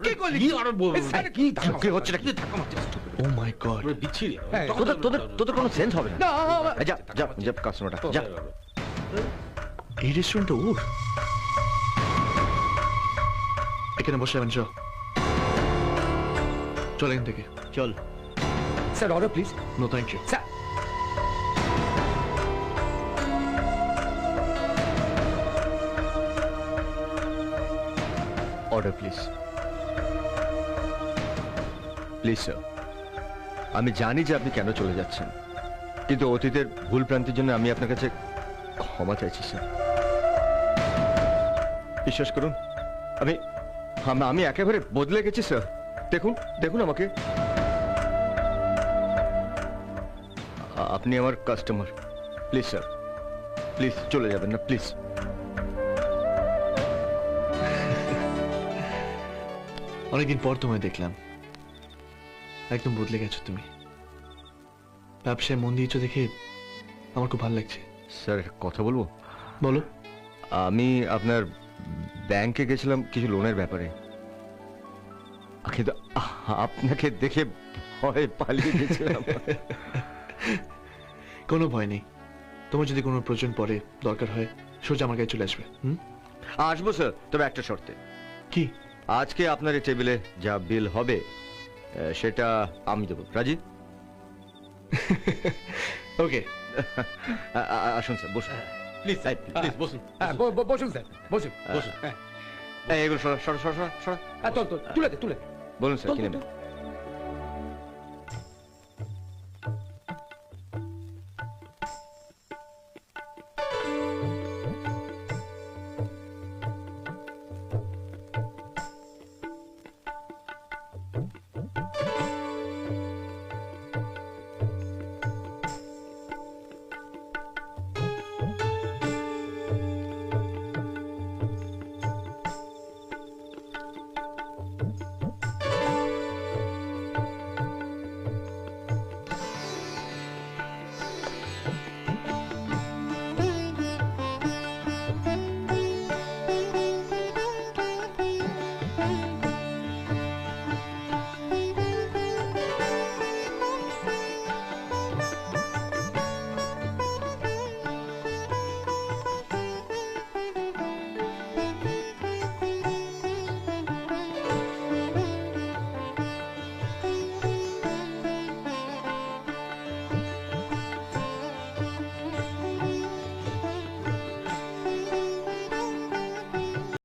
কি করলি কি আর বলব? কি ধাক্কা হচ্ছে নাকি ধাক্কা মারছিস ও মাই গড বিচ্ছিরি তোদের তোদের তোদের কোনো সেন্স হবে না না যা যা যা কাস্টমারটা যা এই রেস্টুরেন্টটা ওর এখানে বসে যাবেন চল চল এখান থেকে চল sir order please no thank you sir order please please sir আমি জানি যে আপনি কেন চলে যাচ্ছেন, কিন্তু অতীতের ভুল প্রান্তির জন্য আমি আপনার কাছে ক্ষমা চাইছি স্যার বিশ্বাস করুন, আমি, আম- একেবারে বদলে গেছি স্যার দেখুন দেখুন আমাকে। আপনি আমার কাস্টমার প্লিজ স্যার প্লিজ চলে যাবেন না প্লিজ অনেকদিন পর তোমায় দেখলাম। একদম বদলে গেছো তুমি। ব্যবসায় মন দিয়েছ দেখে আমার খুব ভালো লাগছে। স্যার কথা বলব? বলো। আমি আপনার ব্যাংকে গেছিলাম কিছু লোনের ব্যাপারে। কিন্তু আপনাকে দেখে ভয় পালিয়ে গেছিলাম। কোনো ভয় নেই। তোমার যদি কোনো প্রয়োজন পড়ে দরকার হয় সোজা আমার কাছে চলে আসবে হুম? আসব স্যার তবে একটা শর্তে। কি? আজকে আপনার এই টেবিলে যা বিল হবে সেটা আমি দেবো। রাজি? ওকে আসুন স্যার বসুন। প্লিজ প্লিজ বসুন। হ্যাঁ বসুন। স্যার বসুন বসুন। হ্যাঁ। এগুলো সরা সরা সরা সরা হ্যাঁ, তোল তোল। বলুন স্যার কিনে।